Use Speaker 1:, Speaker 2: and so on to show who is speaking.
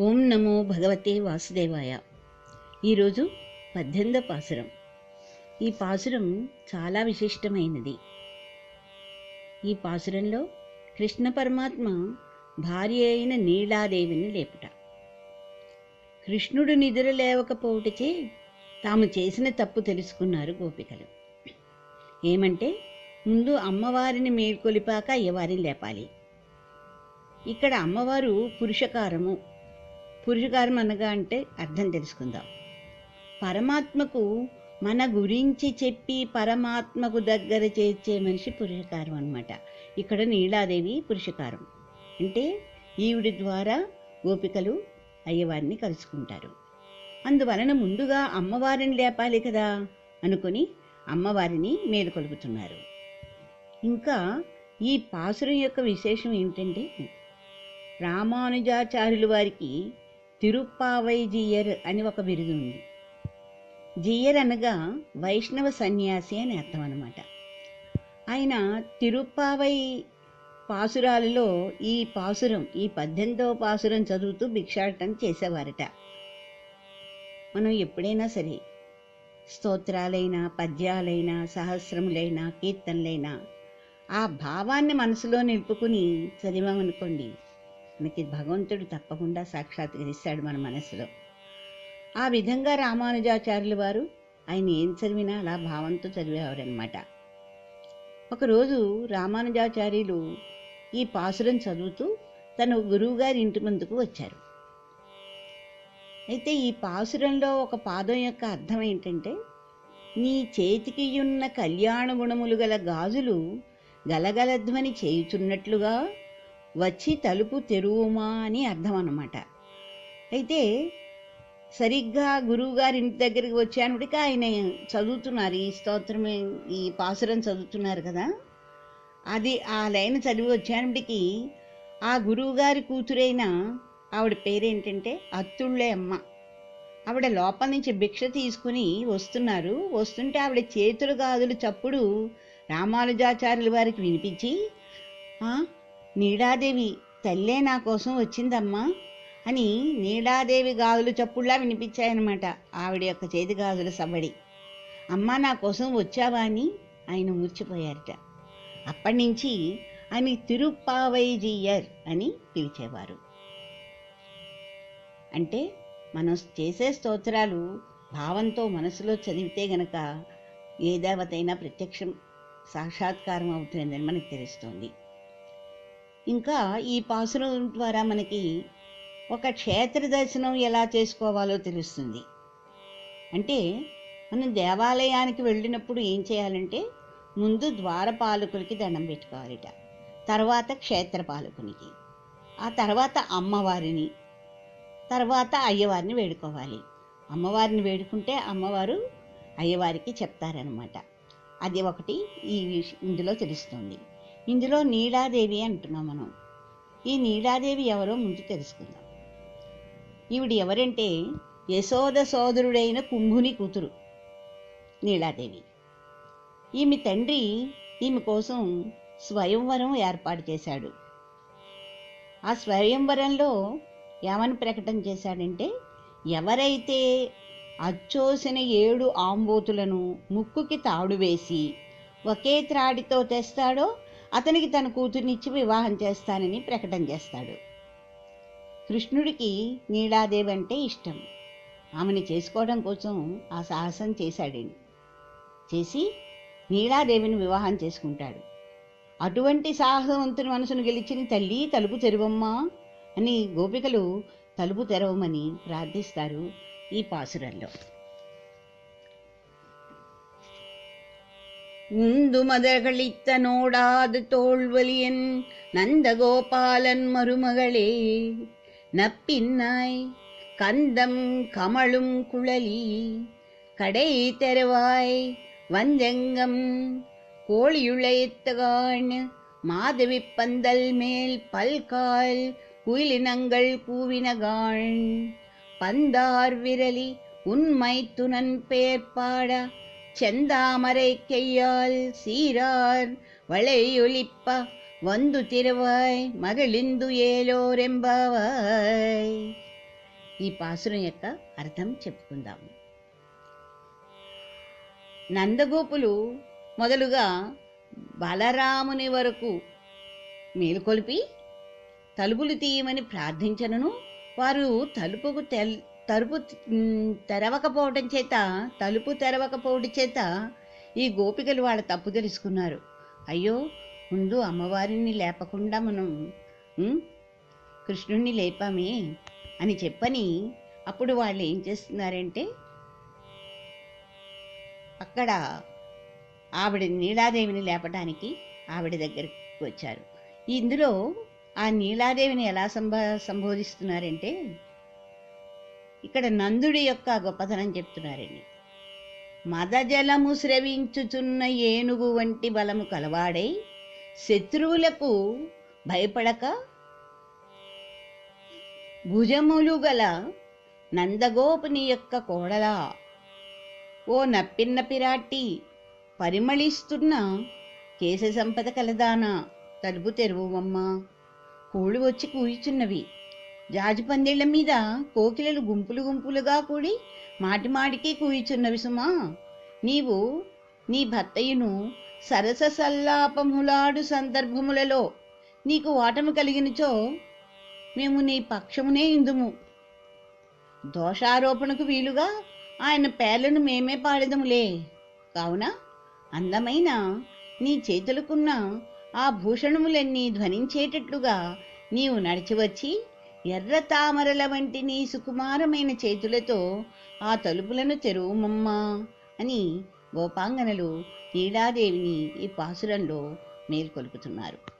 Speaker 1: ఓం నమో భగవతే వాసుదేవాయ. ఈరోజు పద్దెనిమిదో పాసురం. ఈ పాసురం చాలా విశిష్టమైనది. ఈ పాసురంలో కృష్ణ పరమాత్మ భార్య అయిన నీలాదేవిని లేపుట. కృష్ణుడు నిద్ర లేవకపోవటచే తాము చేసిన తప్పు తెలుసుకున్నారు గోపికలు. ఏమంటే ముందు అమ్మవారిని మేల్కొలిపాక అయ్యవారిని లేపాలి. ఇక్కడ అమ్మవారు పురుషకారము. పురుషకారం అనగా అంటే అర్థం తెలుసుకుందాం. పరమాత్మకు మన గురించి చెప్పి పరమాత్మకు దగ్గర చేర్చే మనిషి పురుషకారం అనమాట ఇక్కడ నీలాదేవి పురుషకారం అంటే ఈవిడి ద్వారా గోపికలు అయ్యవారిని కలుసుకుంటారు. అందువలన ముందుగా అమ్మవారిని లేపాలి కదా అనుకుని అమ్మవారిని మేలుకొలుపుతున్నారు ఇంకా ఈ పాసురం యొక్క విశేషం ఏమిటంటే రామానుజాచార్యుల వారికి తిరుప్పావై జీయర్ అని ఒక బిరుదు ఉంది. జీయర్ అనగా వైష్ణవ సన్యాసి అని అర్థం అనమాట ఆయన తిరుప్పావై పాసురాలలో ఈ పాసురం ఈ పద్దెనిమిదవ పాసురం చదువుతూ భిక్షాటం చేసేవారట. మనం ఎప్పుడైనా సరే స్తోత్రాలైనా పద్యాలైనా సహస్రములైనా కీర్తనలైనా ఆ భావాన్ని మనసులో నిలుపుకుని చదివామనుకోండి మనకి భగవంతుడు తప్పకుండా సాక్షాత్కరిస్తాడు మన మనసులో. ఆ విధంగా రామానుజాచార్యులు వారు ఆయన ఏం చదివినా అలా భావంతో చదివేవారనమాట ఒకరోజు రామానుజాచార్యులు ఈ పాసురం చదువుతూ తన గురువుగారి ఇంటి ముందుకు వచ్చారు. అయితే ఈ పాసురంలో ఒక పాదం యొక్క అర్థం ఏంటంటే నీ చేతికి ఉన్న కళ్యాణ గుణములు గల గాజులు గలగలధ్వని చేయుచున్నట్లుగా వచ్చి తలుపు తెరువుమా అని అర్థం అన్నమాట అయితే సరిగ్గా గురువుగారి ఇంటి దగ్గరికి వచ్చానుడికి ఆయన చదువుతున్నారు ఈ స్తోత్రమే ఈ పాసురం చదువుతున్నారు కదా. అది ఆ లైన్ చదివి వచ్చానుడికి ఆ గురువుగారి కూతురైన ఆవిడ పేరేంటంటే అత్తుళ్ళే అమ్మ. ఆవిడ లోపల నుంచి భిక్ష తీసుకుని వస్తున్నారు. వస్తుంటే ఆవిడ చేతులు గాజులు చప్పుడు రామానుజాచార్యుల వారికి వినిపించి నీడాదేవి తల్లే నా కోసం వచ్చిందమ్మా అని నీడాదేవి గాజులు చప్పుడులా వినిపించాయన్నమాట ఆవిడ యొక్క చేతి గాజుల సబడి అమ్మ నా కోసం వచ్చావా అని ఆయన మూర్చిపోయారట. అప్పటి నుంచి ఆయన తిరుప్పావైజియర్ అని పిలిచేవారు. అంటే మనం చేసే స్తోత్రాలు భావంతో మనసులో చదివితే గనక ఏ దేవతైనా ప్రత్యక్షం సాక్షాత్కారం అవుతుందని మనకు తెలుస్తుంది. ఇంకా ఈ పాసురం ద్వారా మనకి ఒక క్షేత్ర దర్శనం ఎలా చేసుకోవాలో తెలుస్తుంది. అంటే మనం దేవాలయానికి వెళ్ళినప్పుడు ఏం చేయాలంటే ముందు ద్వారపాలకులకి దండం పెట్టుకోవాలిట. తర్వాత క్షేత్రపాలకునికి ఆ తర్వాత అమ్మవారిని తర్వాత అయ్యవారిని వేడుకోవాలి. అమ్మవారిని వేడుకుంటే అమ్మవారు అయ్యవారికి చెప్తారనమాట అది ఒకటి ఈ ఇందులో తెలుస్తుంది. ఇందులో నీలాదేవి అంటున్నాం మనం. ఈ నీలాదేవి ఎవరో ముందు తెలుసుకుందాం. ఈవిడ ఎవరంటే యశోద సోదరుడైన కుంభుని కూతురు నీలాదేవి. ఈమె తండ్రి ఈమె కోసం స్వయంవరం ఏర్పాటు చేశాడు. ఆ స్వయంవరంలో ఏమని ప్రకటన చేశాడంటే ఎవరైతే అచ్చోసిన ఏడు ఆంబోతులను ముక్కుకి తాడు వేసి ఒకే త్రాడితో తెస్తాడో అతనికి తన కూతుర్నిచ్చి వివాహం చేస్తానని ప్రకటన చేస్తాడు. కృష్ణుడికి నీలాదేవి అంటే ఇష్టం. ఆమెని చేసుకోవడం కోసం ఆ సాహసం చేశాడని చేసి నీలాదేవిని వివాహం చేసుకుంటాడు. అటువంటి సాహసవంతుని మనసును గెలిచిన తల్లి తలుపు తెరవమ్మా అని గోపికలు తలుపు తెరవమని ప్రార్థిస్తారు ఈ పాసురంలో. உந்து மதகளித்த நோடாது தோல்வலியன் நந்தகோபாலன் மருமகளே நப்பின்னாய் கந்தம் கமழும் குழலி கடை தெருவாய் வந்தெங்கம் கோழியுழைத்தகான் மாதவி பந்தல் மேல் பல்கால் குயிலினங்கள் கூவினகான் பந்தார் விரலி உண்மை துணன் பேர்பாட பாட செந்தாமரை கையால் சீரார் வளையொலிப்ப வந்து திருவாய் மகிழிந்து ஏலோரெம்பாவாய் ఈ పాసురం యొక్క అర్థం చెప్పుకుందాం నందగోపులు మొదలుగా బలరాముని వరకు మేలుకొలిపి తలుపులు తీయమని ప్రార్థించనను వారు తలుపుకు తెల్ తలుపు తెరవకపోవటం చేత తలుపు తెరవకపోవడం చేత ఈ గోపికలు వాళ్ళ తప్పు తెలుసుకున్నారు. అయ్యో ముందు అమ్మవారిని లేపకుండా మనం కృష్ణుణ్ణి లేపామే అని చెప్పని అప్పుడు వాళ్ళు ఏం చేస్తున్నారంటే అక్కడ ఆవిడ నీలాదేవిని లేపడానికి ఆవిడ దగ్గరికి వచ్చారు. ఇందులో ఆ నీలాదేవిని ఎలా సంబ సంబోధిస్తున్నారంటే ఇక్కడ నందుడి యొక్క గొప్పతనం చెప్తున్నారండి. మదజలము స్రవించుచున్న ఏనుగు వంటి బలము కలవాడై శత్రువులకు భయపడక భుజములు గల నందగోపుని యొక్క కోడలా ఓ నప్పిన్న పిరాటి పరిమళిస్తున్న కేశ సంపద కలదానా తలుపు తెరువమ్మా కూళ్ళు వచ్చి కూయిచున్నవి. జాజి పందిళ్ళ మీద కోకిలలు గుంపులు గుంపులుగా కూడి మాటిమాటికి కూయిచున్నవి సుమా. నీవు నీ భర్తయ్యను సరస సల్లాపములాడు సందర్భములలో నీకు వాటము కలిగినచో మేము నీ పక్షమునే ఇందుము. దోషారోపణకు వీలుగా ఆయన పేర్లను మేమే పాడదములే. కావున అందమైన నీ చేతులకున్న ఆ భూషణములన్నీ ధ్వనించేటట్లుగా నీవు నడిచివచ్చి ఎర్ర తామరల వంటి నీ సుకుమారమైన చేతులతో ఆ తలుపులను తెరువుమమ్మా అని గోపాంగనలు నీలాదేవిని ఈ పాసురంలో మేల్కొలుపుతున్నారు.